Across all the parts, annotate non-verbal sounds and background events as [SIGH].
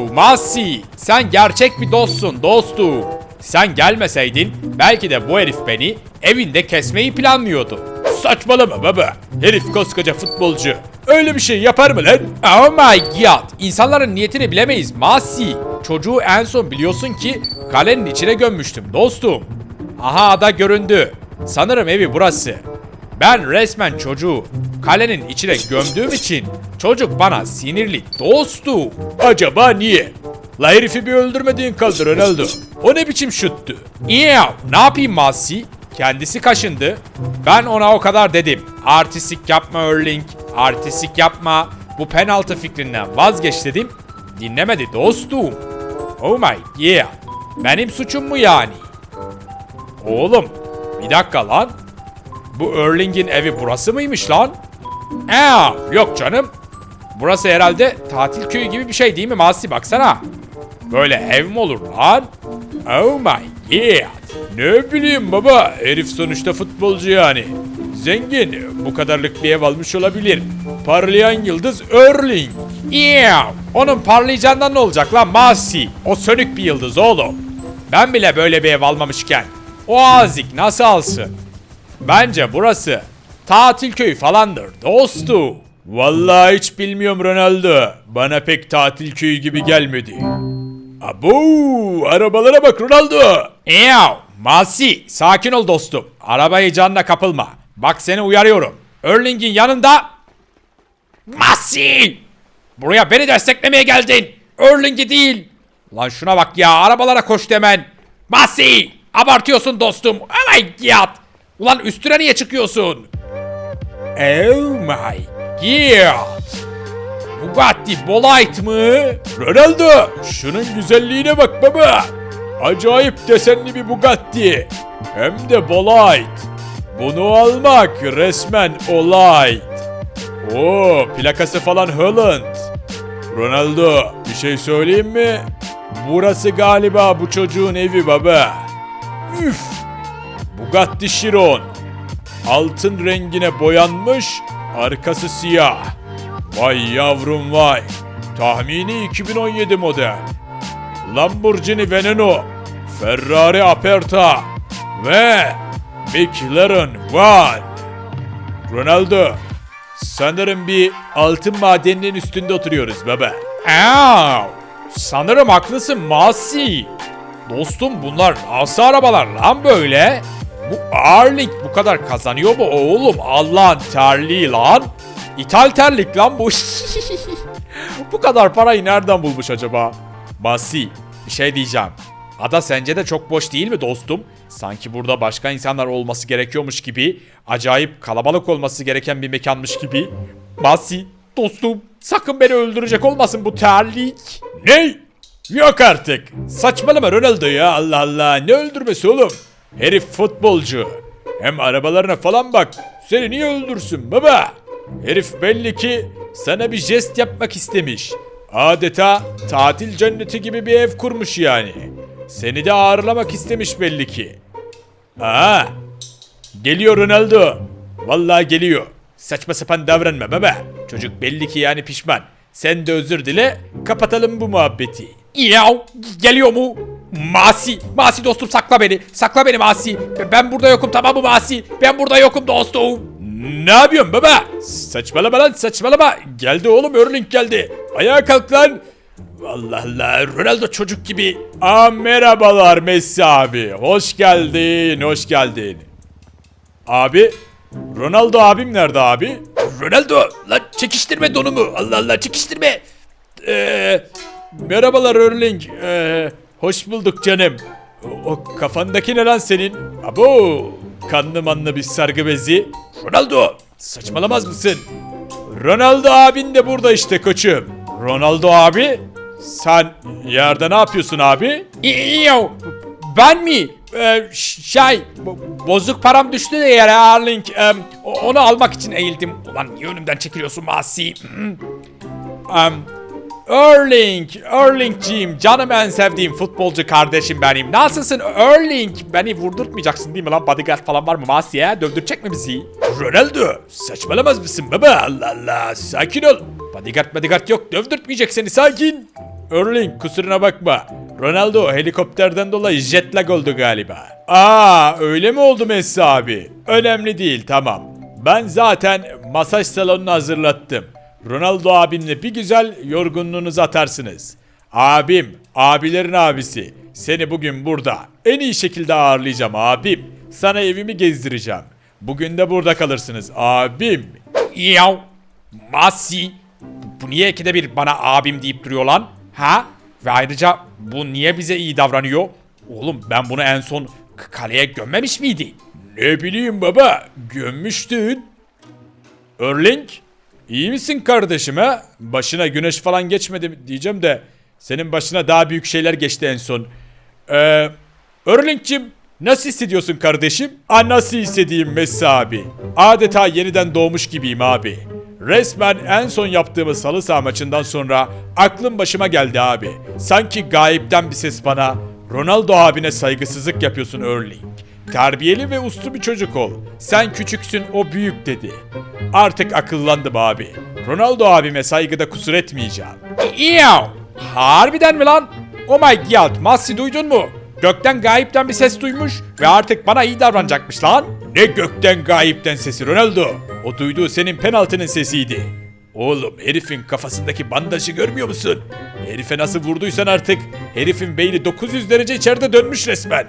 Masi, sen gerçek bir dostsun dostum. Sen gelmeseydin belki de bu herif beni evinde kesmeyi planlıyordu. Saçmalama baba. Herif koskoca futbolcu. Öyle bir şey yapar mı lan? Oh my god. İnsanların niyetini bilemeyiz Masi. Çocuğu en son biliyorsun ki kalenin içine gömmüştüm dostum. Aha ada göründü. Sanırım evi burası. Ben resmen çocuğu kalenin içine gömdüğüm için çocuk bana sinirli dostu. Acaba niye? La herifi bir öldürmediğin kaldı Ronaldo. O ne biçim şuttu? Ya ne yapayım Masi? Kendisi kaşındı. Ben ona o kadar dedim. Artistik yapma Erling. Artistik yapma. Bu penaltı fikrinden vazgeç dedim. Dinlemedi dostum. Oh my yeah. Benim suçum mu yani? Oğlum bir dakika lan. Bu Erling'in evi burası mıymış lan? Aa, yok canım. Burası herhalde tatil köyü gibi bir şey değil mi Masi baksana. Böyle ev mi olur lan? Oh my god. Ne bileyim baba herif sonuçta futbolcu yani. Zengin bu kadarlık bir ev almış olabilir. Parlayan yıldız Erling. Yeah. Onun parlayacağından ne olacak lan Masi? O sönük bir yıldız oğlum. Ben bile böyle bir ev almamışken. O azik nasıl alsın? Bence burası tatil köyü falandır dostu. Vallahi hiç bilmiyorum Ronaldo. Bana pek tatil köyü gibi gelmedi. Abo, arabalara bak Ronaldo. Eyav, Masi, sakin ol dostum. Arabayı canına kapılma. Bak seni uyarıyorum. Erling'in yanında... Masi! Buraya beni desteklemeye geldin. Erling'i değil. Lan şuna bak ya, arabalara koş demen. Masi! Abartıyorsun dostum. Oh my god! Ulan üstüne niye çıkıyorsun? Oh my god! Bugatti Bolide mı? Ronaldo! Şunun güzelliğine bak baba! Acayip desenli bir Bugatti. Hem de Bolide. Bunu almak resmen olay. Oo, plakası falan Holland. Ronaldo, bir şey söyleyeyim mi? Burası galiba bu çocuğun evi baba. Üf! Bugatti Chiron. Altın rengine boyanmış, arkası siyah. Vay yavrum vay. Tahmini 2017 model. Lamborghini Veneno, Ferrari Aperta ve McLaren One. Ronaldo, sanırım bir altın madeninin üstünde oturuyoruz baba. Aa, sanırım haklısın Masi. Dostum bunlar nasıl arabalar lan böyle? Bu Arling bu kadar kazanıyor mu oğlum? Allah'ın terliği lan. İthal terlik lan bu. [LAUGHS] bu kadar parayı nereden bulmuş acaba? Masi bir şey diyeceğim. Ada sence de çok boş değil mi dostum? Sanki burada başka insanlar olması gerekiyormuş gibi, acayip kalabalık olması gereken bir mekanmış gibi. Masi, dostum, sakın beni öldürecek olmasın bu terlik. Ne? Yok artık. Saçmalama Ronaldo ya Allah Allah. Ne öldürmesi oğlum? Herif futbolcu. Hem arabalarına falan bak. Seni niye öldürsün baba? Herif belli ki sana bir jest yapmak istemiş. Adeta tatil cenneti gibi bir ev kurmuş yani. Seni de ağırlamak istemiş belli ki. Aa, geliyor Ronaldo. Vallahi geliyor. Saçma sapan davranma baba. Çocuk belli ki yani pişman. Sen de özür dile, kapatalım bu muhabbeti. Yav, geliyor mu? Masi, Masi dostum sakla beni. Sakla beni Masi. Ben burada yokum tamam mı Masi? Ben burada yokum dostum. Ne yapıyorsun baba? Saçmalama lan saçmalama. Geldi oğlum Erling geldi. Ayağa kalk lan. Allah Allah Ronaldo çocuk gibi. Aa merhabalar Messi abi. Hoş geldin, hoş geldin. Abi, Ronaldo abim nerede abi? Ronaldo, lan çekiştirme donumu. Allah Allah çekiştirme. Ee, merhabalar Erling. Ee, hoş bulduk canım. O, o kafandaki ne lan senin? Abo, kanlı manlı bir sargı bezi. Ronaldo, saçmalamaz mısın? Ronaldo abin de burada işte koçum. Ronaldo abi, sen yerde ne yapıyorsun abi? Yo, ben mi? Ee, şey, bo- bozuk param düştü de yere Erling. Ee, onu almak için eğildim. Ulan niye önümden çekiliyorsun Masi? Em, Erling, Erling'ciğim canım en sevdiğim futbolcu kardeşim benim. Nasılsın Erling? Beni vurdurtmayacaksın değil mi lan? Bodyguard falan var mı Masi'ye? Dövdürecek mi bizi? Ronaldo, saçmalamaz mısın baba? Allah Allah, sakin ol. Bodyguard bodyguard yok, dövdürtmeyecek seni sakin. Erling kusuruna bakma. Ronaldo helikopterden dolayı jet lag oldu galiba. Aa öyle mi oldu Messi abi? Önemli değil tamam. Ben zaten masaj salonunu hazırlattım. Ronaldo abimle bir güzel yorgunluğunuzu atarsınız. Abim, abilerin abisi. Seni bugün burada en iyi şekilde ağırlayacağım abim. Sana evimi gezdireceğim. Bugün de burada kalırsınız abim. Yav. Masi. Bu niye ikide bir bana abim deyip duruyor lan? Ha? Ve ayrıca bu niye bize iyi davranıyor? Oğlum ben bunu en son kaleye gömmemiş miydi? Ne bileyim baba, gömmüştün. Erling, iyi misin kardeşim ha? Başına güneş falan geçmedi diyeceğim de senin başına daha büyük şeyler geçti en son. Ee, Erling'cim nasıl hissediyorsun kardeşim? Aa, nasıl hissedeyim Messi abi? Adeta yeniden doğmuş gibiyim abi. Resmen en son yaptığımız salı saha maçından sonra aklım başıma geldi abi. Sanki gayipten bir ses bana Ronaldo abine saygısızlık yapıyorsun Erling. Terbiyeli ve uslu bir çocuk ol. Sen küçüksün o büyük dedi. Artık akıllandım abi. Ronaldo abime saygıda kusur etmeyeceğim. Yav. Harbiden mi lan? Oh my god. Masi duydun mu? Gökten gayipten bir ses duymuş ve artık bana iyi davranacakmış lan. Ne gökten gayipten sesi Ronaldo. O duyduğu senin penaltının sesiydi. Oğlum herifin kafasındaki bandajı görmüyor musun? Herife nasıl vurduysan artık herifin beyni 900 derece içeride dönmüş resmen.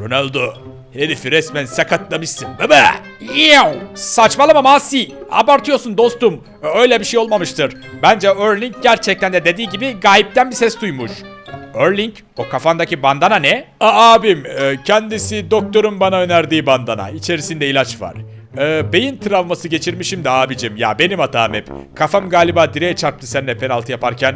Ronaldo herifi resmen sakatlamışsın baba. Yav. Saçmalama Masi. Abartıyorsun dostum. Öyle bir şey olmamıştır. Bence Erling gerçekten de dediği gibi gayipten bir ses duymuş. Erling, o kafandaki bandana ne? A abim e, kendisi doktorun bana önerdiği bandana. İçerisinde ilaç var. E, beyin travması geçirmişim de abicim. Ya benim hatam hep. Kafam galiba direğe çarptı seninle penaltı yaparken.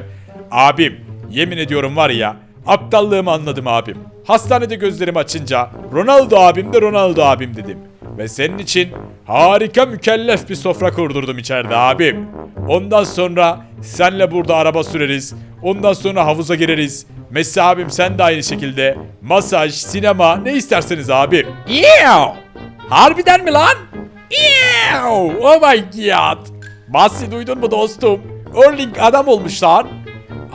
Abim yemin ediyorum var ya aptallığımı anladım abim. Hastanede gözlerimi açınca Ronaldo abim de Ronaldo abim dedim. Ve senin için harika mükellef bir sofra kurdurdum içeride abim. Ondan sonra senle burada araba süreriz. Ondan sonra havuza gireriz. Messi abim sen de aynı şekilde. Masaj, sinema ne isterseniz abim. Yav. Harbiden mi lan? Yav. Oh my god. Masi duydun mu dostum? Erling adam olmuş lan.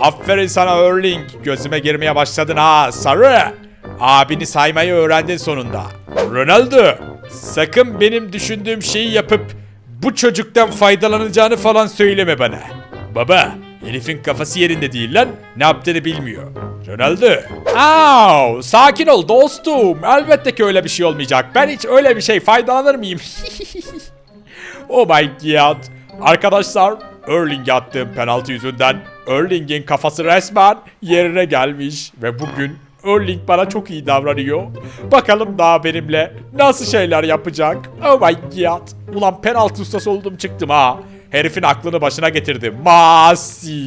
Aferin sana Erling. Gözüme girmeye başladın ha sarı. Abini saymayı öğrendin sonunda. Ronaldo sakın benim düşündüğüm şeyi yapıp bu çocuktan faydalanacağını falan söyleme bana. Baba herifin kafası yerinde değil lan ne yaptığını bilmiyor. Ronaldo Au, sakin ol dostum. Elbette ki öyle bir şey olmayacak. Ben hiç öyle bir şey faydalanır mıyım? [LAUGHS] Oh my god. Arkadaşlar Erling'e attığım penaltı yüzünden Erling'in kafası resmen yerine gelmiş ve bugün Erling bana çok iyi davranıyor. Bakalım daha benimle nasıl şeyler yapacak. Oh my god. Ulan penaltı ustası oldum çıktım ha. Herifin aklını başına getirdim. Masi.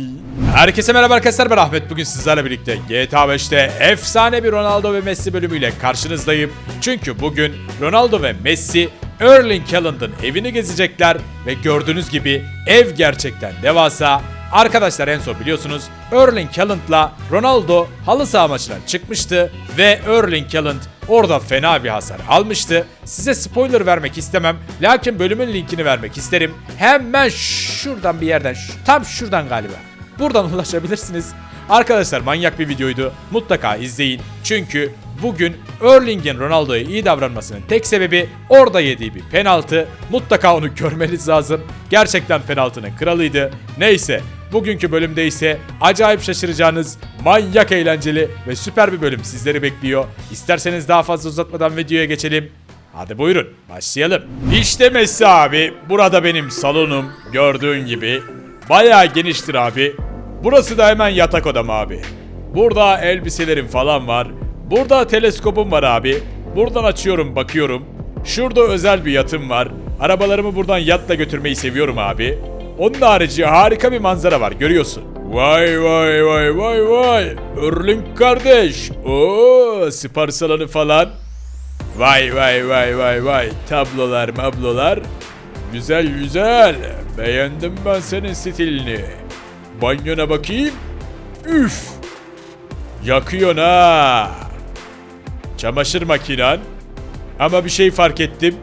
Herkese merhaba arkadaşlar ben Ahmet. Bugün sizlerle birlikte GTA 5'te efsane bir Ronaldo ve Messi bölümüyle karşınızdayım. Çünkü bugün Ronaldo ve Messi Erling Haaland'ın evini gezecekler ve gördüğünüz gibi ev gerçekten devasa. Arkadaşlar en son biliyorsunuz Erling Haaland'la Ronaldo halı saha maçına çıkmıştı ve Erling Haaland orada fena bir hasar almıştı. Size spoiler vermek istemem lakin bölümün linkini vermek isterim. Hemen şuradan bir yerden tam şuradan galiba. Buradan [LAUGHS] ulaşabilirsiniz. Arkadaşlar manyak bir videoydu. Mutlaka izleyin. Çünkü bugün Erling'in Ronaldo'ya iyi davranmasının tek sebebi orada yediği bir penaltı. Mutlaka onu görmeniz lazım. Gerçekten penaltının kralıydı. Neyse bugünkü bölümde ise acayip şaşıracağınız manyak eğlenceli ve süper bir bölüm sizleri bekliyor. İsterseniz daha fazla uzatmadan videoya geçelim. Hadi buyurun başlayalım. İşte Messi abi. Burada benim salonum. Gördüğün gibi. Bayağı geniştir abi. Burası da hemen yatak odam abi. Burada elbiselerim falan var. Burada teleskopum var abi. Buradan açıyorum bakıyorum. Şurada özel bir yatım var. Arabalarımı buradan yatla götürmeyi seviyorum abi. Onun harici harika bir manzara var görüyorsun. Vay vay vay vay vay. Erling kardeş. Oo spor salonu falan. Vay vay vay vay vay. Tablolar mablolar. Güzel güzel. Beğendim ben senin stilini. Banyona bakayım. Üf. Yakıyorsun ha. Çamaşır makinen. Ama bir şey fark ettim.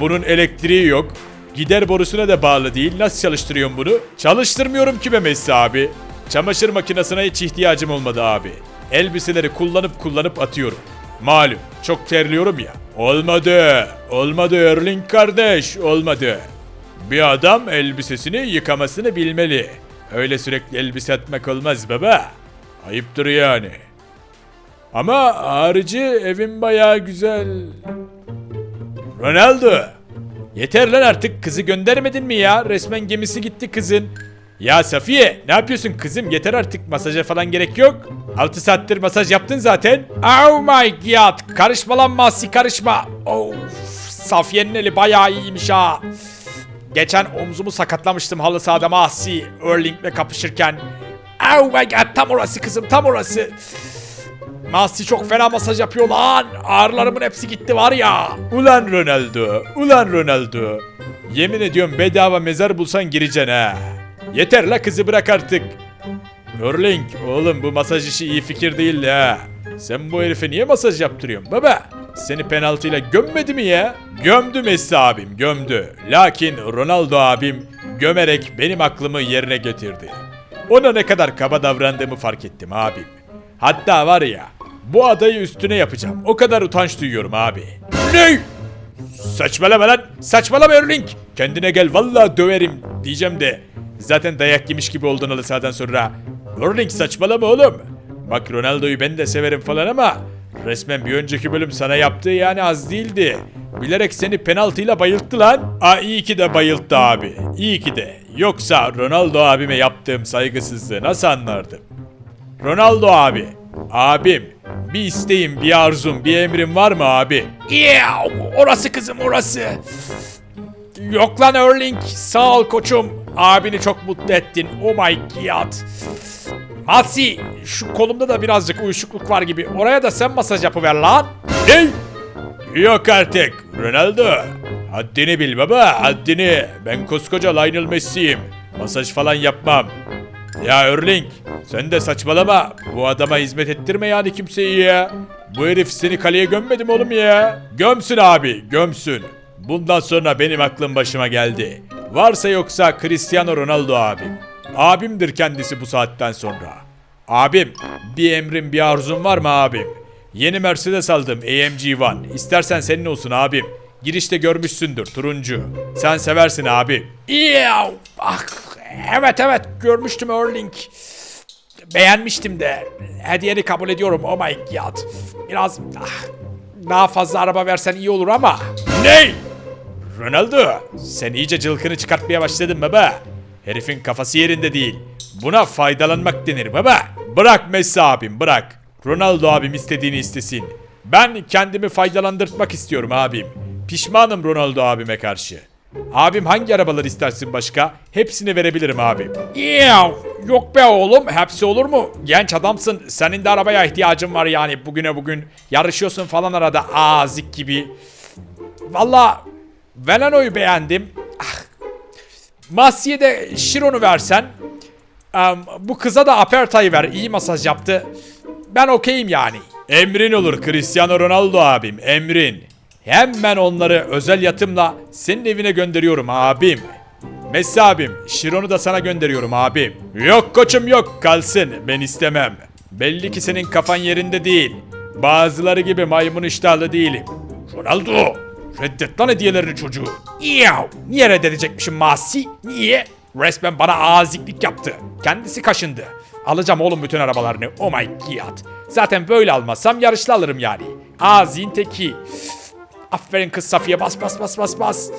Bunun elektriği yok. Gider borusuna da bağlı değil. Nasıl çalıştırıyorum bunu? Çalıştırmıyorum ki be Messi abi. Çamaşır makinesine hiç ihtiyacım olmadı abi. Elbiseleri kullanıp kullanıp atıyorum. Malum çok terliyorum ya. Olmadı. Olmadı Erling kardeş olmadı. Bir adam elbisesini yıkamasını bilmeli. Öyle sürekli elbise atmak olmaz baba. Ayıptır yani. Ama harici evin bayağı güzel. Ronaldo. Yeter lan artık kızı göndermedin mi ya? Resmen gemisi gitti kızın. Ya Safiye ne yapıyorsun kızım? Yeter artık masaja falan gerek yok. 6 saattir masaj yaptın zaten. Oh my god. Karışma lan Masi karışma. Of. Safiye'nin eli bayağı iyiymiş ha. Geçen omzumu sakatlamıştım halı sahada Masi. Erling'le kapışırken. Oh my god tam orası kızım tam orası. Masi çok fena masaj yapıyor lan. Ağrılarımın hepsi gitti var ya. Ulan Ronaldo, ulan Ronaldo. Yemin ediyorum bedava mezar bulsan gireceksin ha. Yeter la kızı bırak artık. Erling, oğlum bu masaj işi iyi fikir değil ha. Sen bu herife niye masaj yaptırıyorsun baba? Seni penaltıyla gömmedi mi ya? Gömdü Messi abim, gömdü. Lakin Ronaldo abim gömerek benim aklımı yerine getirdi. Ona ne kadar kaba davrandığımı fark ettim abim. Hatta var ya, bu adayı üstüne yapacağım. O kadar utanç duyuyorum abi. Ne? Saçmalama lan. Saçmalama Erling. Kendine gel vallahi döverim diyeceğim de. Zaten dayak yemiş gibi oldun halı sonra. Erling saçmalama oğlum. Bak Ronaldo'yu ben de severim falan ama resmen bir önceki bölüm sana yaptığı yani az değildi. Bilerek seni penaltıyla bayılttı lan. Aa iyi ki de bayılttı abi. İyi ki de. Yoksa Ronaldo abime yaptığım saygısızlığı nasıl anlardım? Ronaldo abi. Abim. Bir isteğim, bir arzum, bir emrim var mı abi? Yeah, orası kızım orası. Yok lan Erling. Sağ ol koçum. Abini çok mutlu ettin. Oh my god. Masi şu kolumda da birazcık uyuşukluk var gibi. Oraya da sen masaj yapıver lan. Ne? Yok artık. Ronaldo. Haddini bil baba, haddini. Ben koskoca Lionel Messi'yim. Masaj falan yapmam. Ya Erling, sen de saçmalama. Bu adama hizmet ettirme yani kimseyi ya. Bu herif seni kaleye gömmedi mi oğlum ya? Gömsün abi, gömsün. Bundan sonra benim aklım başıma geldi. Varsa yoksa Cristiano Ronaldo abim. Abimdir kendisi bu saatten sonra. Abim, bir emrin bir arzun var mı abim? Yeni Mercedes aldım AMG One. İstersen senin olsun abim. Girişte görmüşsündür turuncu. Sen seversin abi. Yeah. Ah, evet evet görmüştüm Erling. Beğenmiştim de. Hediyeni kabul ediyorum. Oh my god. Biraz ah, daha fazla araba versen iyi olur ama. Ne? Ronaldo, sen iyice cılkını çıkartmaya başladın baba. Herifin kafası yerinde değil. Buna faydalanmak denir baba. Bırak Messi abim bırak. Ronaldo abim istediğini istesin. Ben kendimi faydalandırtmak istiyorum abim. Pişmanım Ronaldo abime karşı. Abim hangi arabalar istersin başka? Hepsini verebilirim abim. Yeah. Yok be oğlum. Hepsi olur mu? Genç adamsın. Senin de arabaya ihtiyacın var yani. Bugüne bugün yarışıyorsun falan arada. Azik gibi. Valla Velano'yu beğendim. Ah. Masi'ye de Şiron'u versen. Em, bu kıza da Aperta'yı ver. İyi masaj yaptı. Ben okeyim yani. Emrin olur Cristiano Ronaldo abim, emrin. Hemen onları özel yatımla senin evine gönderiyorum abim. Messi abim, Şiron'u da sana gönderiyorum abim. Yok koçum yok, kalsın, ben istemem. Belli ki senin kafan yerinde değil. Bazıları gibi maymun iştahlı değilim. Ronaldo. Reddet lan hediyelerini çocuğu. Yeah. Niye reddedecekmişim Masi? Niye? Resmen bana aziklik yaptı. Kendisi kaşındı. Alacağım oğlum bütün arabalarını. Oh my god. Zaten böyle almazsam yarışlı alırım yani. Azin teki. Aferin kız Safiye bas bas bas bas bas.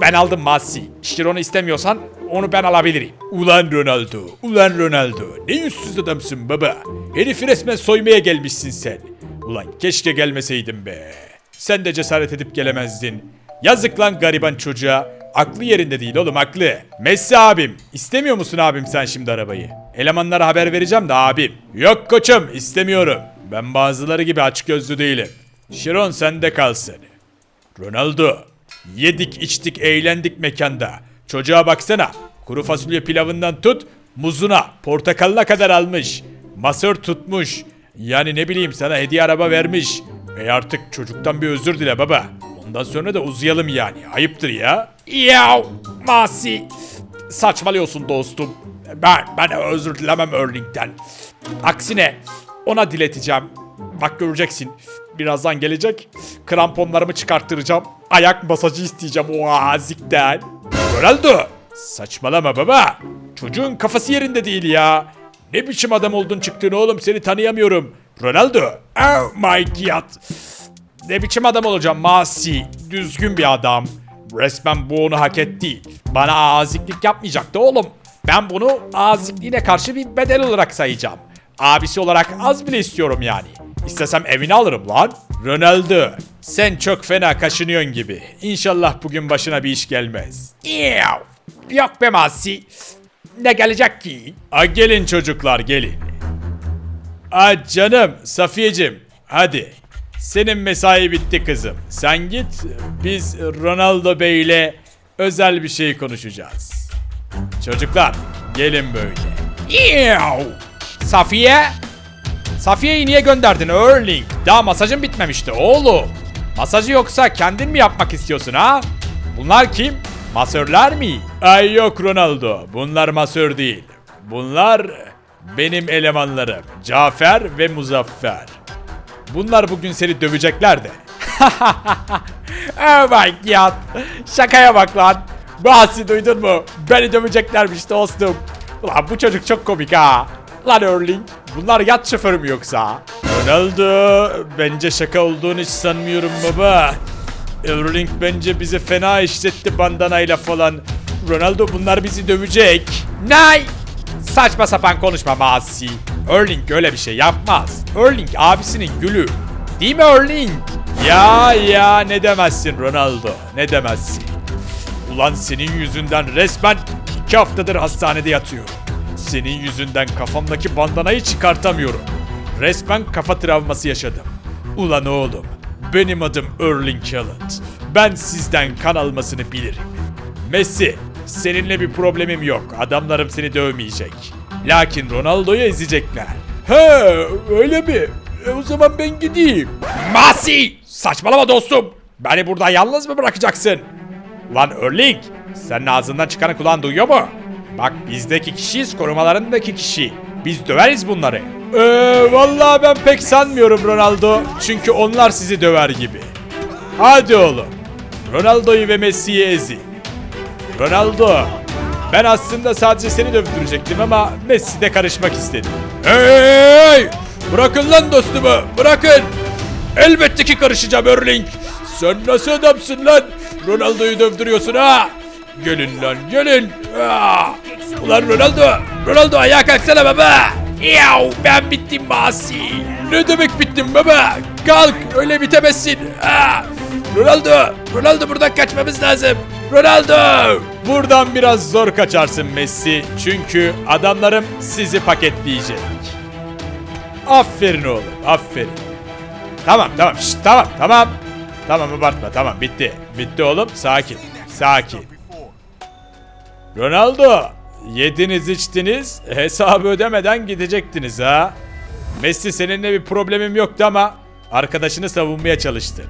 Ben aldım Masi. Şiron'u istemiyorsan onu ben alabilirim. Ulan Ronaldo, ulan Ronaldo. Ne yüzsüz adamsın baba. Herifi resmen soymaya gelmişsin sen. Ulan keşke gelmeseydin be. Sen de cesaret edip gelemezdin. Yazık lan gariban çocuğa. Aklı yerinde değil oğlum aklı. Messi abim. istemiyor musun abim sen şimdi arabayı? Elemanlara haber vereceğim de abim. Yok koçum istemiyorum. Ben bazıları gibi aç gözlü değilim. Şiron sende kalsın. Ronaldo. Yedik içtik eğlendik mekanda. Çocuğa baksana. Kuru fasulye pilavından tut muzuna portakalına kadar almış. Masör tutmuş. Yani ne bileyim sana hediye araba vermiş. E artık çocuktan bir özür dile baba. Ondan sonra da uzayalım yani. Ayıptır ya. Ya Masi. Saçmalıyorsun dostum. Ben, ben özür dilemem Erling'den. Aksine ona dileteceğim. Bak göreceksin. Birazdan gelecek. Kramponlarımı çıkarttıracağım. Ayak masajı isteyeceğim o azikten. Ronaldo! Saçmalama baba. Çocuğun kafası yerinde değil ya. Ne biçim adam oldun çıktın oğlum seni tanıyamıyorum. Ronaldo. Oh my god. Ne biçim adam olacağım Masi. Düzgün bir adam. Resmen bu onu hak etti. Bana aziklik yapmayacaktı oğlum. Ben bunu azikliğine karşı bir bedel olarak sayacağım. Abisi olarak az bile istiyorum yani. İstesem evini alırım lan. Ronaldo, sen çok fena kaşınıyorsun gibi. İnşallah bugün başına bir iş gelmez. Yok be Masi. Ne gelecek ki? A gelin çocuklar gelin. Aa canım Safiyeciğim hadi. Senin mesai bitti kızım. Sen git biz Ronaldo Bey ile özel bir şey konuşacağız. Çocuklar gelin böyle. Safiye? Safiye'yi niye gönderdin Erling? Daha masajın bitmemişti oğlum. Masajı yoksa kendin mi yapmak istiyorsun ha? Bunlar kim? Masörler mi? Ay yok Ronaldo bunlar masör değil. Bunlar benim elemanlarım Cafer ve Muzaffer. Bunlar bugün seni dövecekler de. Oh my god. Şakaya bak lan. Bahsi duydun mu? Beni döveceklermiş dostum. Ulan bu çocuk çok komik ha. Lan Erling. Bunlar yat şoförü mü yoksa? Ronaldo bence şaka olduğunu hiç sanmıyorum baba. Erling bence bize fena işletti bandanayla falan. Ronaldo bunlar bizi dövecek. Nay. Saçma sapan konuşma Masi. Erling öyle bir şey yapmaz. Erling abisinin gülü. Değil mi Erling? Ya ya ne demezsin Ronaldo ne demezsin. Ulan senin yüzünden resmen iki haftadır hastanede yatıyorum. Senin yüzünden kafamdaki bandanayı çıkartamıyorum. Resmen kafa travması yaşadım. Ulan oğlum benim adım Erling Haaland. Ben sizden kan almasını bilirim. Messi seninle bir problemim yok. Adamlarım seni dövmeyecek. Lakin Ronaldo'yu ezecekler. He öyle mi? E, o zaman ben gideyim. Masi! Saçmalama dostum. Beni burada yalnız mı bırakacaksın? Lan Erling, senin ağzından çıkanı kulağın duyuyor mu? Bak bizdeki kişiyiz, korumalarındaki kişi. Biz döveriz bunları. Eee vallahi ben pek sanmıyorum Ronaldo. Çünkü onlar sizi döver gibi. Hadi oğlum. Ronaldo'yu ve Messi'yi ezin. Ronaldo, ben aslında sadece seni dövdürecektim ama Messi de karışmak istedi. Hey! Bırakın lan dostumu, bırakın! Elbette ki karışacağım Erling. Sen nasıl adamsın lan? Ronaldo'yu dövdürüyorsun ha? Gelin lan gelin. Ah! Ulan Ronaldo, Ronaldo ayağa kalksana baba. Yav ben bittim Masi. Ne demek bittim baba? Kalk öyle bitemezsin. Ah! Ronaldo, Ronaldo buradan kaçmamız lazım. Ronaldo! Buradan biraz zor kaçarsın Messi. Çünkü adamlarım sizi paketleyecek. Aferin oğlum, aferin. Tamam tamam şşt, tamam tamam. Tamam abartma tamam bitti. Bitti oğlum sakin. Sakin. Ronaldo yediniz içtiniz hesabı ödemeden gidecektiniz ha. Messi seninle bir problemim yoktu ama arkadaşını savunmaya çalıştın.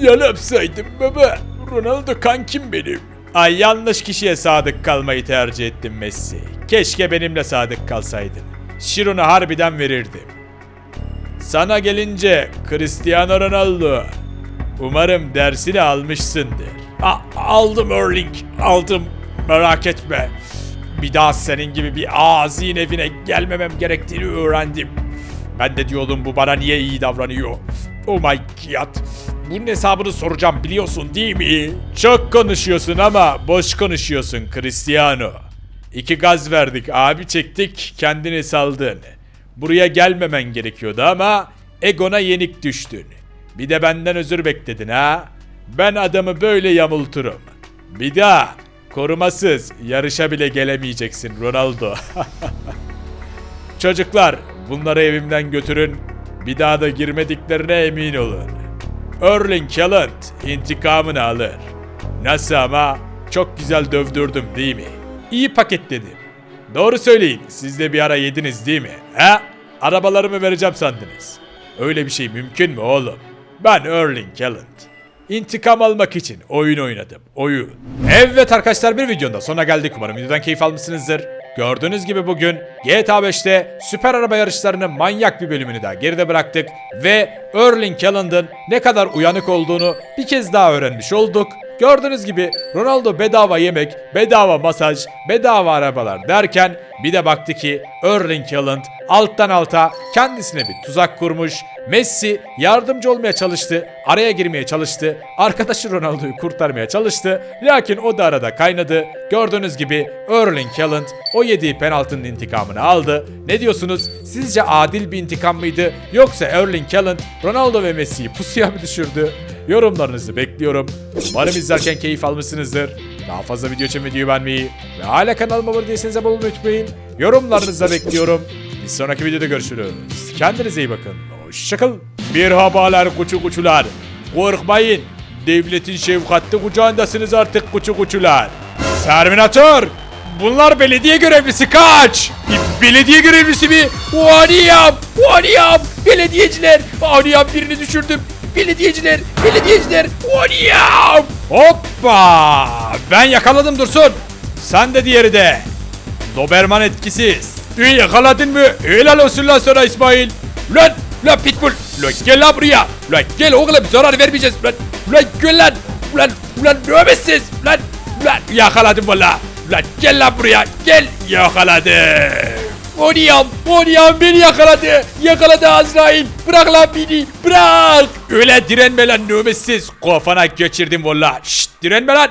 Ya ne yapsaydım baba? Ronaldo kankim benim. Ay yanlış kişiye sadık kalmayı tercih ettim Messi. Keşke benimle sadık kalsaydın. Şiron'u harbiden verirdim. Sana gelince Cristiano Ronaldo. Umarım dersini almışsındır. A- aldım Erling, aldım. Merak etme. Bir daha senin gibi bir ağzın evine gelmemem gerektiğini öğrendim. Ben de diyordum bu bana niye iyi davranıyor. Oh my god. Bunun hesabını soracağım biliyorsun değil mi? Çok konuşuyorsun ama boş konuşuyorsun Cristiano. İki gaz verdik abi çektik kendini saldın. Buraya gelmemen gerekiyordu ama egona yenik düştün. Bir de benden özür bekledin ha. Ben adamı böyle yamulturum. Bir daha korumasız yarışa bile gelemeyeceksin Ronaldo. [LAUGHS] Çocuklar bunları evimden götürün. Bir daha da girmediklerine emin olun. Erling Haaland intikamını alır. Nasıl ama çok güzel dövdürdüm değil mi? İyi paketledim. Doğru söyleyin siz de bir ara yediniz değil mi? He? Arabalarımı vereceğim sandınız. Öyle bir şey mümkün mü oğlum? Ben Erling Haaland. İntikam almak için oyun oynadım. Oyun. Evet arkadaşlar bir videonun da sonuna geldik. Umarım videodan keyif almışsınızdır. Gördüğünüz gibi bugün GTA 5'te süper araba yarışlarının manyak bir bölümünü daha geride bıraktık ve Erling Haaland'ın ne kadar uyanık olduğunu bir kez daha öğrenmiş olduk. Gördüğünüz gibi Ronaldo bedava yemek, bedava masaj, bedava arabalar derken bir de baktı ki Erling Haaland alttan alta kendisine bir tuzak kurmuş. Messi yardımcı olmaya çalıştı, araya girmeye çalıştı, arkadaşı Ronaldo'yu kurtarmaya çalıştı. Lakin o da arada kaynadı. Gördüğünüz gibi Erling Haaland o yediği penaltının intikamını aldı. Ne diyorsunuz? Sizce adil bir intikam mıydı? Yoksa Erling Haaland Ronaldo ve Messi'yi pusuya mı düşürdü? Yorumlarınızı bekliyorum. Umarım izlerken keyif almışsınızdır. Daha fazla video için videoyu beğenmeyi ve hala kanalıma abone değilseniz abone olmayı unutmayın. Yorumlarınızı bekliyorum. Bir sonraki videoda görüşürüz. Kendinize iyi bakın. Hoşçakalın. Merhabalar kuçu kuçular. Korkmayın. Devletin şefkatli kucağındasınız artık kuçu kuçular. Terminator! Bunlar belediye görevlisi kaç! Belediye görevlisi mi? Vaniyam! Vaniyam! Belediyeciler! Vaniyam birini düşürdüm. Belediyeciler! Belediyeciler! Vaniyam! Hoppa! Ben yakaladım Dursun. Sen de diğeri de. Doberman etkisiz. İyi yakaladın mı? Helal olsun lan sana İsmail. Lan! Lan Pitbull! Lan gel lan buraya! Lan gel oğlum zarar vermeyeceğiz. Lan! Lan gel lan! Lan! Lan nöbetsiz! Lan! Lan yakaladım valla! Lan gel lan buraya! Gel! Yakaladım! Oniyam! Oniyam beni yakaladı! Yakaladı Azrail! Bırak lan beni! Bırak! Öyle direnme lan nöbetsiz! Kafana geçirdim valla! Şşt direnme lan!